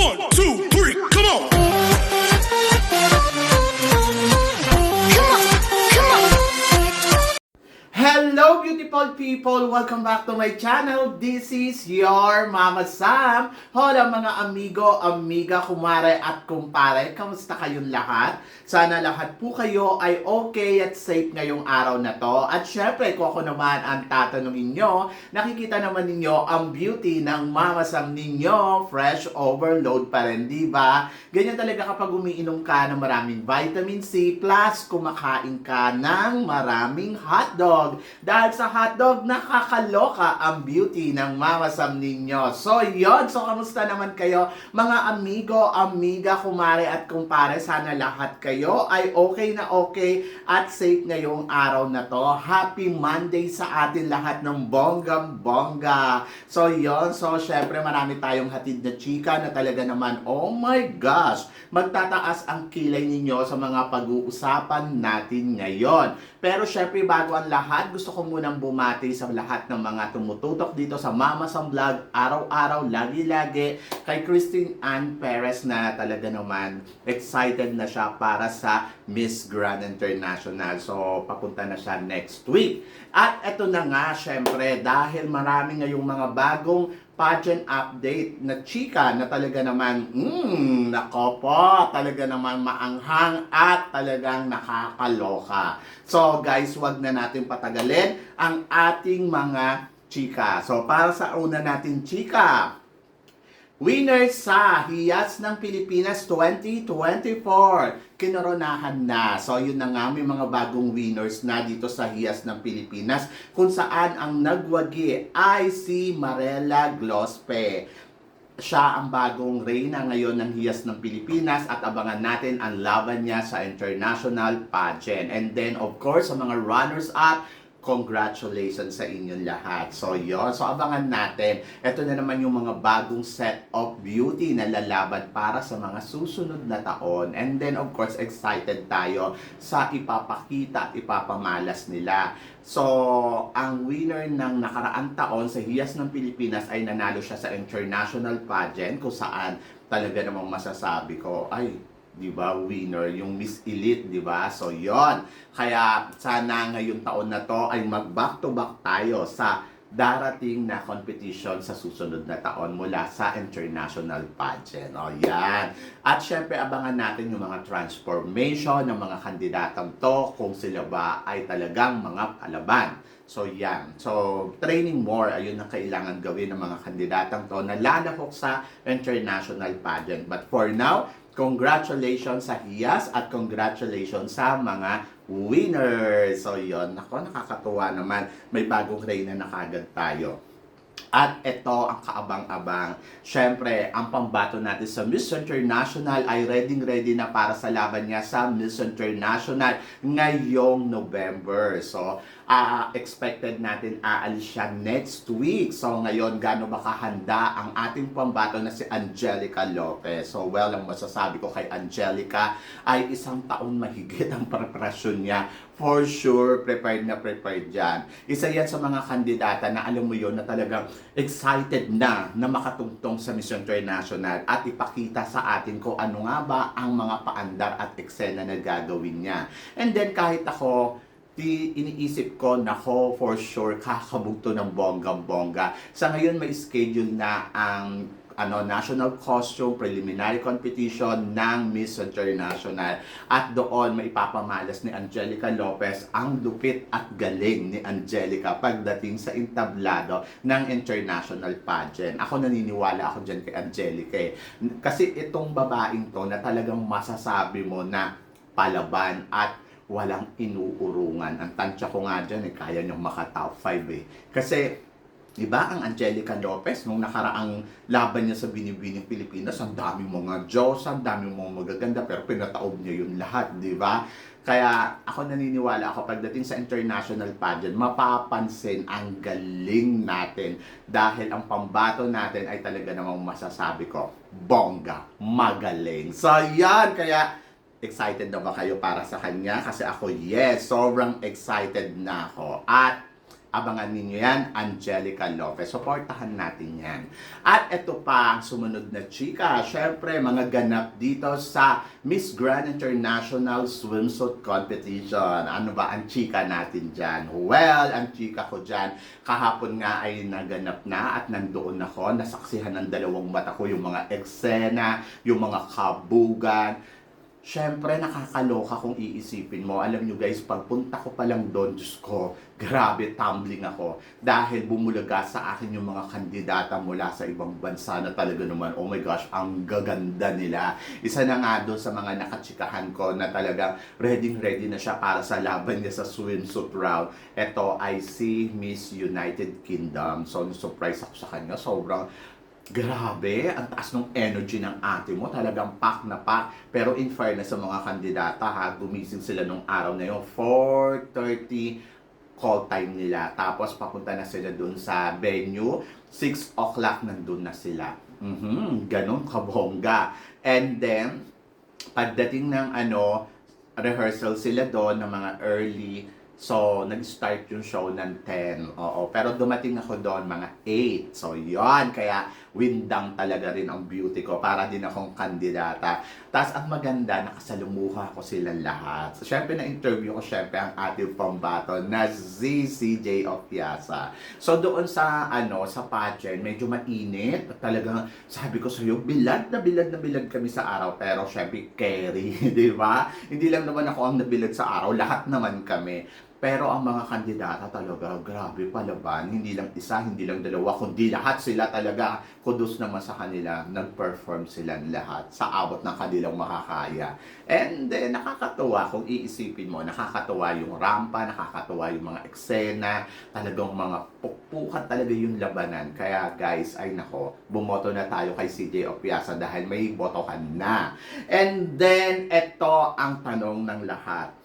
One, two, Hello beautiful people! Welcome back to my channel. This is your Mama Sam. Hola mga amigo, amiga, kumare at kumpare. Kamusta kayong lahat? Sana lahat po kayo ay okay at safe ngayong araw na to. At syempre, kung ako naman ang tatanungin nyo, nakikita naman ninyo ang beauty ng Mama Sam ninyo. Fresh overload pa rin, di ba? Ganyan talaga kapag umiinom ka ng maraming vitamin C plus kumakain ka ng maraming hotdog. Dahil sa hotdog, nakakaloka ang beauty ng Mama Sam ninyo. So, yon So, kamusta naman kayo? Mga amigo, amiga, kumare at kumpare, sana lahat kayo ay okay na okay at safe ngayong araw na to. Happy Monday sa atin lahat ng bonggam bongga. So, yon So, syempre, marami tayong hatid na chika na talaga naman, oh my gosh, magtataas ang kilay ninyo sa mga pag-uusapan natin ngayon. Pero syempre, bago ang lahat, gusto ko munang bumati sa lahat ng mga tumututok dito sa Mama Sam Vlog, araw-araw, lagi-lagi, kay Christine Ann Perez na talaga naman excited na siya para sa Miss Grand International. So, papunta na siya next week. At eto na nga, syempre, dahil marami ngayong mga bagong pageant update na chika na talaga naman, mm, nako po, talaga naman maanghang at talagang nakakaloka. So guys, wag na natin patagalin ang ating mga chika. So para sa una natin chika, Winner sa Hiyas ng Pilipinas 2024. Kinoronahan na. So yun na nga, may mga bagong winners na dito sa Hiyas ng Pilipinas kung saan ang nagwagi ay si Marela Glospe. Siya ang bagong reyna ngayon ng Hiyas ng Pilipinas at abangan natin ang laban niya sa international pageant. And then of course, sa mga runners-up, congratulations sa inyong lahat. So, yon So, abangan natin. Ito na naman yung mga bagong set of beauty na lalaban para sa mga susunod na taon. And then, of course, excited tayo sa ipapakita at ipapamalas nila. So, ang winner ng nakaraang taon sa Hiyas ng Pilipinas ay nanalo siya sa international pageant kung saan talaga namang masasabi ko, ay, di ba, winner, yung Miss Elite, di ba? So, yon Kaya, sana ngayong taon na to ay mag-back to back tayo sa darating na competition sa susunod na taon mula sa international pageant. O, yan. At syempre, abangan natin yung mga transformation ng mga kandidatang to kung sila ba ay talagang mga palaban. So, yan. So, training more, ayun ang kailangan gawin ng mga kandidatang to na lalahok sa international pageant. But for now, congratulations sa Hiyas at congratulations sa mga winners. So, yon Nako, nakakatuwa naman. May bagong reyna na kagad tayo. At ito ang kaabang-abang. Siyempre, ang pambato natin sa Miss International ay ready-ready na para sa laban niya sa Miss International ngayong November. So, ah, expected natin aalis siya next week. So, ngayon, gaano ba kahanda ang ating pambato na si Angelica Lopez? So, well, ang masasabi ko kay Angelica ay isang taon mahigit ang preparasyon niya. For sure, prepared na prepared dyan. Isa yan sa mga kandidata na alam mo yon na talagang excited na na makatungtong sa Miss International at ipakita sa atin kung ano nga ba ang mga paandar at eksena na gagawin niya. And then kahit ako, di iniisip ko, nako, for sure, kakabugto ng bonggang-bongga. Sa ngayon, may schedule na ang ano national costume preliminary competition ng Miss International at doon maipapamalas ni Angelica Lopez ang lupit at galing ni Angelica pagdating sa entablado ng international pageant. Ako naniniwala ako dyan kay Angelica eh. Kasi itong babaeng to na talagang masasabi mo na palaban at walang inuurungan. Ang tansya ko nga dyan, eh, kaya niyong maka-top 5 eh. Kasi, Diba, ang Angelica Lopez, nung nakaraang laban niya sa Binibining Pilipinas, ang dami mga Diyos, ang dami mga magaganda, pero pinataob niya yun lahat, di ba? Kaya ako naniniwala ako pagdating sa international pageant, mapapansin ang galing natin dahil ang pambato natin ay talaga namang masasabi ko, bongga, magaling. So yan, kaya excited na ba kayo para sa kanya? Kasi ako, yes, sobrang excited na ako. At Abangan ninyo yan, Angelica Lopez. Supportahan natin yan. At ito pa ang sumunod na chika. Siyempre, mga ganap dito sa Miss Grand International Swimsuit Competition. Ano ba ang chika natin dyan? Well, ang chika ko dyan, kahapon nga ay naganap na at nandoon ako. Nasaksihan ng dalawang mata ko yung mga eksena, yung mga kabugan. Siyempre, nakakaloka kung iisipin mo. Alam nyo guys, pagpunta ko pa lang doon, Diyos ko, grabe, tumbling ako. Dahil bumulaga sa akin yung mga kandidata mula sa ibang bansa na talaga naman, oh my gosh, ang gaganda nila. Isa na nga doon sa mga nakachikahan ko na talagang ready-ready na siya para sa laban niya sa swimsuit round. Ito ay si Miss United Kingdom. So, surprise ako sa kanya. Sobrang Grabe, ang taas ng energy ng ate mo, talagang pack na pack. Pero in fairness sa mga kandidata ha, gumising sila nung araw na yun, 4.30 call time nila. Tapos papunta na sila dun sa venue, 6 o'clock nandun na sila. Mhm, ganun kabongga. And then, pagdating ng ano, rehearsal sila doon ng mga early So, nag-start yung show ng 10. Oo. Pero dumating ako doon mga 8. So, yon Kaya, windang talaga rin ang beauty ko. Para din akong kandidata. Tapos, ang maganda, nakasalumuha ko sila lahat. So, syempre, na-interview ko syempre ang ating pambato na ZCJ of Piazza. So, doon sa, ano, sa pageant, medyo mainit. At Talagang, sabi ko sa'yo, bilad na bilad na bilad kami sa araw. Pero, syempre, carry. di ba? Hindi lang naman ako ang nabilad sa araw. Lahat naman kami. Pero ang mga kandidata talaga, grabe palaban. Hindi lang isa, hindi lang dalawa, kundi lahat sila talaga. Kudos naman sa kanila, nag-perform sila lahat sa abot ng kanilang makakaya. And then, nakakatuwa kung iisipin mo, nakakatuwa yung rampa, nakakatuwa yung mga eksena, talagang mga pukpukan talaga yung labanan. Kaya guys, ay nako, bumoto na tayo kay CJ Opiasa dahil may botohan na. And then, ito ang tanong ng lahat.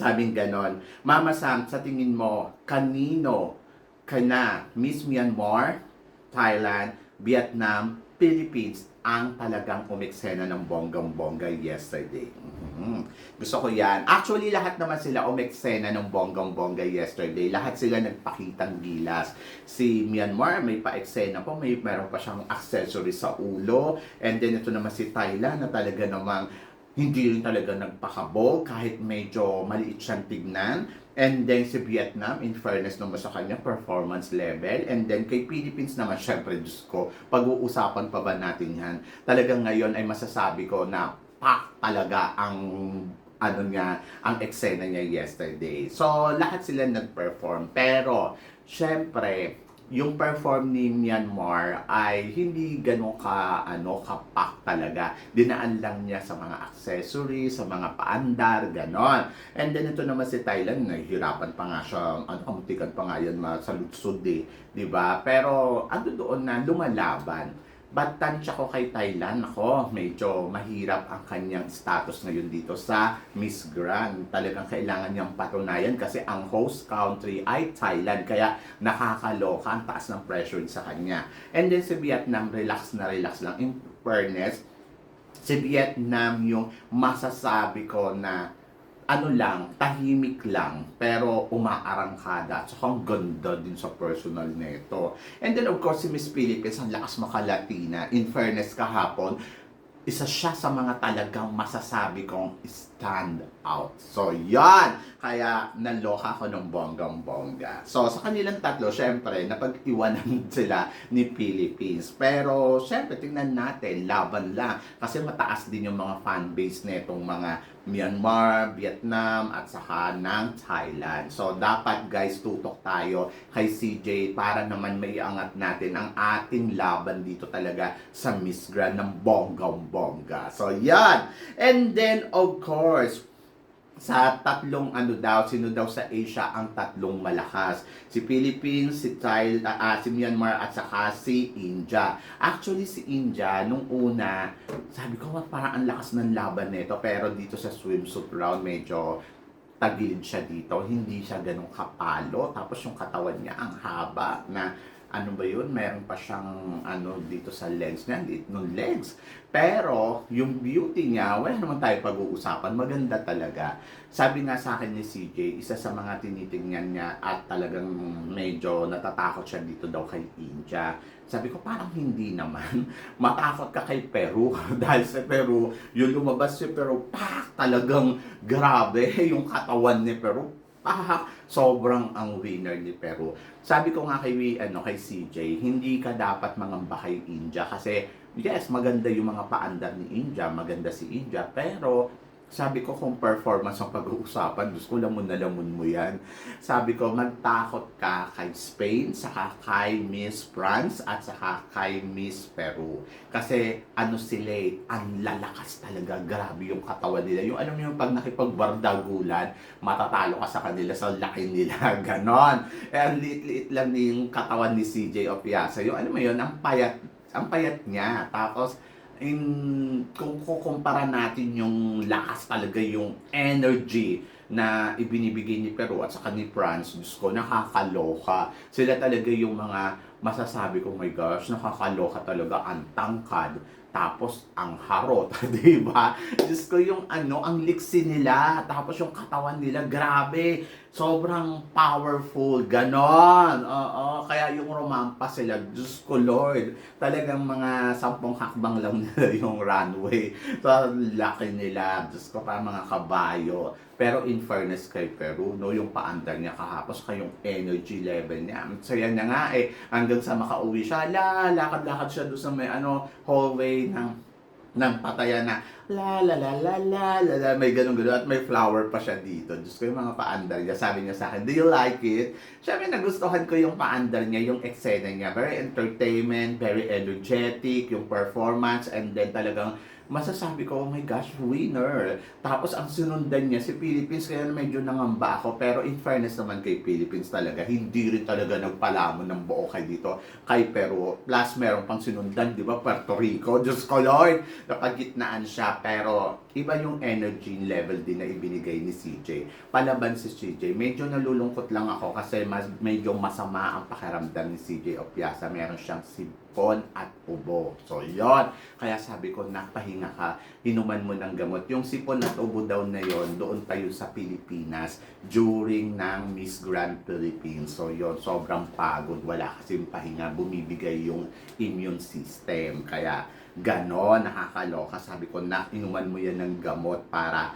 Sabing ganon, Mama Sam, sa tingin mo, kanino ka na Miss Myanmar, Thailand, Vietnam, Philippines ang talagang umeksena ng bonggang-bongga yesterday. Mhm. Gusto ko yan. Actually, lahat naman sila umeksena ng bonggang-bongga yesterday. Lahat sila nagpakitang gilas. Si Myanmar, may pa-eksena po. May meron pa siyang accessory sa ulo. And then, ito naman si Thailand na talaga namang hindi rin talaga nagpakabog kahit medyo maliit siyang tignan. And then si Vietnam, in fairness naman sa kanya, performance level. And then kay Philippines naman, syempre, Diyos ko, pag-uusapan pa ba natin yan? Talagang ngayon ay masasabi ko na pak talaga ang ano niya, ang eksena niya yesterday. So, lahat sila nag-perform. Pero, syempre, yung perform ni Myanmar ay hindi ganun ka ano kapak talaga. Dinaan lang niya sa mga accessories, sa mga paandar, ganon. And then ito naman si Thailand, nahihirapan pa nga siya, ano kamutikan pa nga yan masalutsod eh, 'di ba? Pero ano doon na lumalaban. But tansya ko kay Thailand, ako, medyo mahirap ang kanyang status ngayon dito sa Miss Grand. Talagang kailangan niyang patunayan kasi ang host country ay Thailand. Kaya nakakaloka, ang taas ng pressure sa kanya. And then si Vietnam, relax na relax lang. In fairness, si Vietnam yung masasabi ko na ano lang, tahimik lang, pero umaarangkada. At saka ang ganda din sa personal nito. And then of course, si Miss Philippines, ang lakas makalatina. In fairness, kahapon, isa siya sa mga talagang masasabi kong stand out. So, yan! Kaya, naloka ko ng bonggang-bongga. So, sa kanilang tatlo, syempre, napag-iwanan sila ni Philippines. Pero, syempre, tingnan natin, laban lang. Kasi mataas din yung mga fanbase netong mga Myanmar, Vietnam, at saka ng Thailand. So, dapat guys, tutok tayo kay CJ para naman may angat natin ang ating laban dito talaga sa Miss Grand ng bonggang-bongga. So, yan! And then, of course, sa tatlong ano daw, sino daw sa Asia ang tatlong malakas. Si Philippines, si Thailand, ah, si Myanmar at saka si India. Actually si India nung una, sabi ko "Wah, parang ang lakas ng laban nito pero dito sa swimsuit round medyo tagilid siya dito, hindi siya ganun kapalo. Tapos yung katawan niya ang haba na ano ba yun, meron pa siyang ano dito sa legs niya, liit legs. Pero, yung beauty niya, wala naman tayo pag-uusapan, maganda talaga. Sabi nga sa akin ni CJ, isa sa mga tinitingnan niya at talagang medyo natatakot siya dito daw kay India. Sabi ko, parang hindi naman. Matakot ka kay Peru. Dahil sa Peru, yung lumabas si Peru, pak, talagang grabe yung katawan ni Peru. Pak, sobrang ang winner ni Peru. Sabi ko nga kay, ano, kay CJ, hindi ka dapat mangamba kay India kasi yes, maganda yung mga paandar ni India, maganda si India, pero sabi ko kung performance ang pag-uusapan, Diyos ko, lamon na lamon mo yan. Sabi ko, magtakot ka kay Spain, saka kay Miss France, at saka kay Miss Peru. Kasi ano sila eh, ang lalakas talaga. Grabe yung katawan nila. Yung alam yung pag nakipagbardagulan, matatalo ka sa kanila sa laki nila. Ganon. Eh, ang liit-liit lang yung katawan ni CJ Opiasa. Yung alam mo yun, ang payat, ang payat niya. Tapos, in kung kukumpara natin yung lakas talaga yung energy na ibinibigay ni Peru at saka ni France, Diyos ko, nakakaloka. Sila talaga yung mga masasabi ko, my gosh, nakakaloka talaga ang tangkad. Tapos, ang harot, di ba? Diyos ko, yung ano, ang liksi nila. Tapos, yung katawan nila, grabe. Sobrang powerful. Ganon. Oo, kaya yung romampa sila, Diyos ko, Lord. Talagang mga sampung hakbang lang nila yung runway. So, laki nila. Diyos ko, pa mga kabayo. Pero in fairness kay Peru, no, yung paandar niya kahapos, kayong energy level niya. So yan na nga eh, hanggang sa makauwi siya, la, lakad-lakad siya doon sa may ano, hallway ng ng patayan na la la la la la la la may ganun ganun at may flower pa siya dito. Diyos ko yung mga paandar niya. Sabi niya sa akin, do you like it? Siyempre nagustuhan ko yung paandar niya, yung eksena niya. Very entertainment, very energetic, yung performance, and then talagang masasabi ko, oh my gosh, winner. Tapos ang sinundan niya si Philippines, kaya medyo nangamba ako. Pero in fairness naman kay Philippines talaga, hindi rin talaga nagpalamon ng buo kay dito kay Peru. Plus, meron pang sinundan, di ba, Puerto Rico. Diyos ko, Lord, napagitnaan siya. Pero iba yung energy level din na ibinigay ni CJ. Palaban si CJ. Medyo nalulungkot lang ako kasi mas, medyo masama ang pakiramdam ni CJ Opiasa. Meron siyang sipon at ubo. So, yon Kaya sabi ko, napahinga ka, inuman mo ng gamot. Yung sipon at ubo daw na yon doon tayo sa Pilipinas during ng Miss Grand Philippines. So, yon sobrang pagod. Wala kasing pahinga. Bumibigay yung immune system. Kaya, ganon, nakakaloka. Sabi ko, na inuman mo yan ng gamot para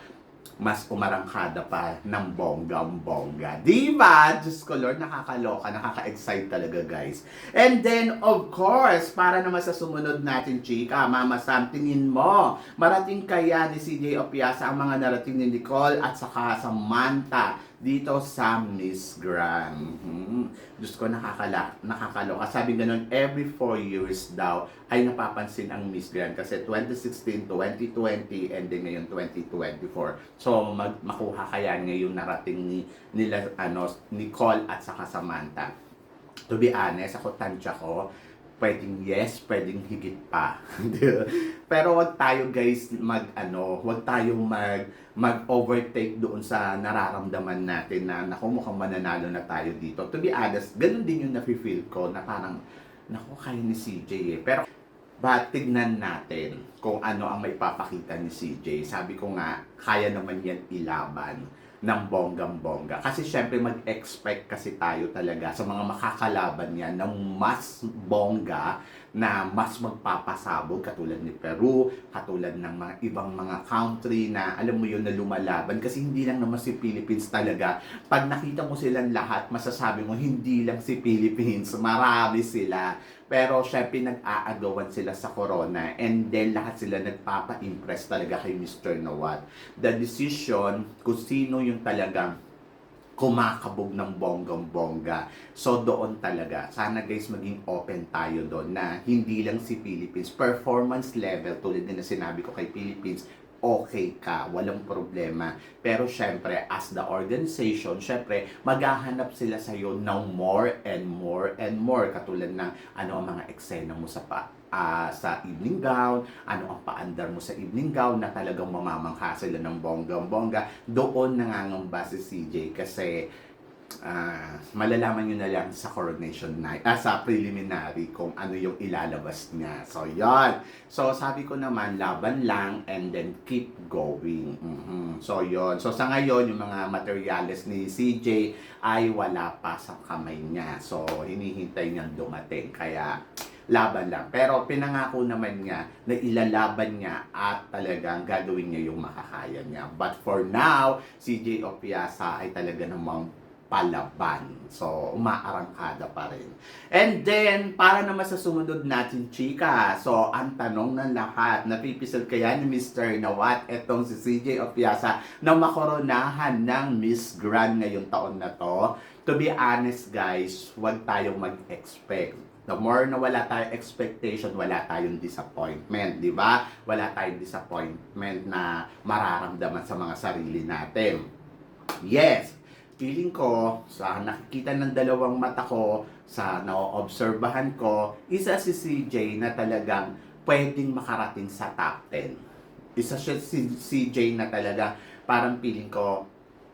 mas umarangkada pa ng bonggang-bongga. Di ba? Diyos ko, Lord, nakakaloka, nakaka-excite talaga, guys. And then, of course, para naman sa sumunod natin, chika, Mama Sam, tingin mo, marating kaya ni CJ Opiasa ang mga narating ni Nicole at saka Samantha dito sa Miss Grand. Hmm. Diyos ko, nakakala, nakakaloka. Sabi ganun, every 4 years daw ay napapansin ang Miss Grand kasi 2016, 2020, and then ngayon 2024. So, mag, makuha kaya ngayon narating ni, nila, ano, Nicole at saka Samantha. To be honest, ako tansya ko, pwedeng yes, pwedeng higit pa. Pero wag tayo guys mag ano, wag tayo mag mag-overtake doon sa nararamdaman natin na naku mukhang mananalo na tayo dito. To be honest, ganun din yung nafe-feel ko na parang naku kaya ni CJ eh. Pero ba tignan natin kung ano ang may papakita ni CJ. Sabi ko nga, kaya naman yan ilaban ng bonggang-bongga. Kasi syempre mag-expect kasi tayo talaga sa mga makakalaban niya ng mas bongga na mas magpapasabog katulad ni Peru, katulad ng mga ibang mga country na alam mo yun na lumalaban kasi hindi lang naman si Philippines talaga. Pag nakita mo silang lahat, masasabi mo hindi lang si Philippines, marami sila. Pero syempre nag-aagawan sila sa corona and then lahat sila nagpapa-impress talaga kay Mr. Nawat. The decision kung sino yung talagang kumakabog ng bonggang-bongga. So doon talaga, sana guys maging open tayo doon na hindi lang si Philippines, performance level tulad din na sinabi ko kay Philippines, okay ka, walang problema. Pero syempre, as the organization, syempre, maghahanap sila sa iyo ng more and more and more. Katulad ng ano ang mga eksena mo sa pa, ah, sa evening gown, ano ang paandar mo sa evening gown na talagang mamamangha sila ng bonggang-bongga. Doon nangangamba si CJ kasi ah, malalaman nyo na lang sa coronation night, ah, sa preliminary kung ano yung ilalabas niya. So, yon So, sabi ko naman, laban lang and then keep going. Mhm. So, yon So, sa ngayon, yung mga materials ni CJ ay wala pa sa kamay niya. So, hinihintay niyang dumating. Kaya, laban lang. Pero pinangako naman niya na ilalaban niya at talagang gagawin niya yung makakaya niya. But for now, CJ Opiasa ay talaga namang palaban. So, umaarangkada pa rin. And then, para naman sa sumunod natin, chika. So, ang tanong ng lahat, napipisal kaya ni Mr. Nawat etong si CJ Opiasa na makoronahan ng Miss Grand ngayong taon na to? To be honest, guys, huwag tayong mag-expect. The more na wala tayong expectation, wala tayong disappointment, di ba? Wala tayong disappointment na mararamdaman sa mga sarili natin. Yes, feeling ko, sa nakikita ng dalawang mata ko, sa naoobserbahan ko, isa si CJ na talagang pwedeng makarating sa top 10. Isa siya si CJ na talaga parang feeling ko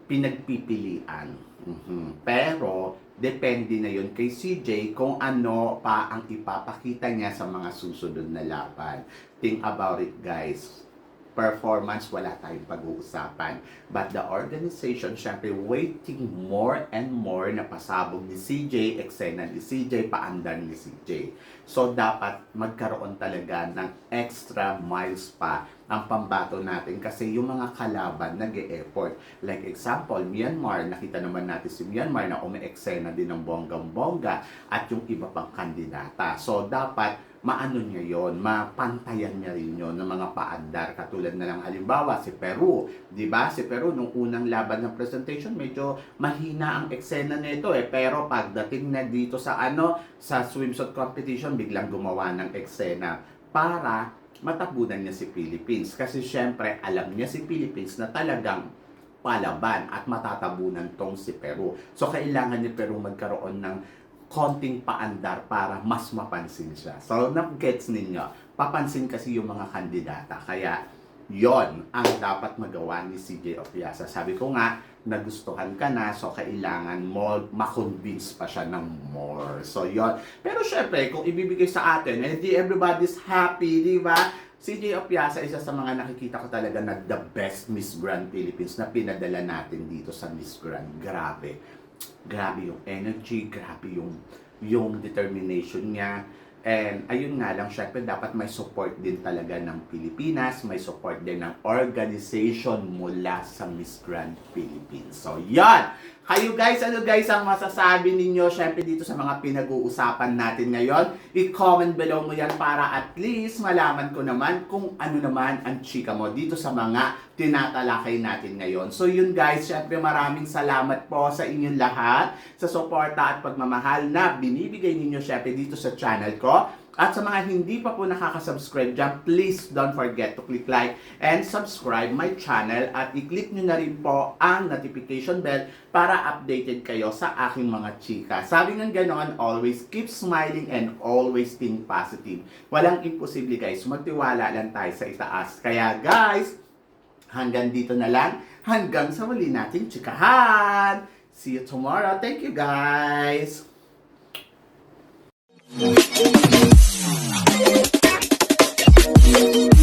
pinagpipilian. Mhm. Pero, depende na yun kay CJ kung ano pa ang ipapakita niya sa mga susunod na laban. Think about it guys. Performance, wala tayong pag-uusapan. But the organization, syempre, waiting more and more na pasabog ni CJ, eksena ni CJ, paandar ni CJ. So, dapat magkaroon talaga ng extra miles pa ang pambato natin kasi yung mga kalaban nag effort Like example, Myanmar, nakita naman natin si Myanmar na umeeksena din ng bonggang-bongga at yung iba pang kandidata. So, dapat maano niya yon, mapantayan niya rin yon ng mga paandar katulad na lang halimbawa si Peru, 'di ba? Si Peru nung unang laban ng presentation medyo mahina ang eksena nito eh pero pagdating na dito sa ano sa swimsuit competition biglang gumawa ng eksena para matabunan niya si Philippines kasi syempre alam niya si Philippines na talagang palaban at matatabunan tong si Peru. So kailangan ni Peru magkaroon ng konting paandar para mas mapansin siya. So, nag-gets ninyo, papansin kasi yung mga kandidata. Kaya, yon ang dapat magawa ni CJ Opiasa. Sabi ko nga, nagustuhan ka na, so kailangan mo makonvince pa siya ng more. So, yon Pero syempre, kung ibibigay sa atin, eh, di everybody's happy, di ba? CJ Opiasa, isa sa mga nakikita ko talaga na the best Miss Grand Philippines na pinadala natin dito sa Miss Grand. Grabe grabe yung energy, grabe yung yung determination niya. And ayun nga lang, syempre dapat may support din talaga ng Pilipinas, may support din ng organization mula sa Miss Grand Philippines. So, yan! Kayo guys, ano guys ang masasabi ninyo syempre dito sa mga pinag-uusapan natin ngayon? I-comment below mo yan para at least malaman ko naman kung ano naman ang chika mo dito sa mga tinatalakay natin ngayon. So yun guys, syempre maraming salamat po sa inyong lahat sa suporta at pagmamahal na binibigay ninyo syempre dito sa channel ko. At sa mga hindi pa po nakakasubscribe dyan, please don't forget to click like and subscribe my channel at i-click nyo na rin po ang notification bell para updated kayo sa aking mga chika. Sabi ng ganoon, always keep smiling and always think positive. Walang imposible guys, magtiwala lang tayo sa itaas. Kaya guys, hanggang dito na lang. Hanggang sa muli nating chikahan. See you tomorrow. Thank you guys. Thank you. Thank you.